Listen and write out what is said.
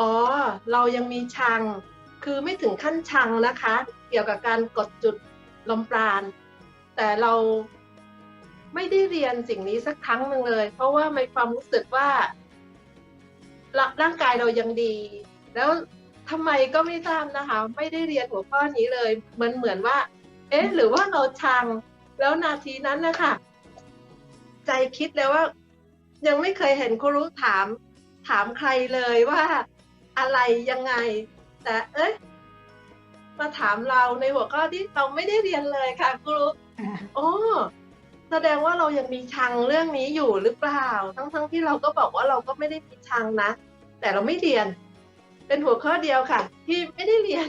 อ๋อ เรายังมีชัง คือไม่ถึงขั้นชังนะคะ เกี่ยวกับการกดจุดลมปราณ แต่เราไม่ได้เรียนสิ่งนี้สักครั้งหนึ่งเลย เพราะว่ามีความรู้สึกว่าร่างกายเรายังดี แล้วทำไมก็ไม่ทราบนะคะ ไม่ได้เรียนหัวข้อนี้เลย มันเหมือนว่า เอ๊ะ หรือว่าเราชัง แล้วนาทีนั้นนะคะใจคิดเลยว่า ยังไม่เคยเห็นครูรู้ถาม ถามใครเลยว่า อะไรยังไง แต่เอ๊ะมาถามเราในหัวข้อที่เราไม่ได้เรียนเลยค่ะครูรู้อ่าโอ้แสดงว่าเรายังมีชังเรื่องนี้อยู่หรือเปล่า ทั้งๆที่เราก็บอกว่าเราก็ไม่ได้มีชังนะ แต่เราไม่เรียน เป็นหัวข้อเดียวค่ะ ที่ไม่ได้เรียน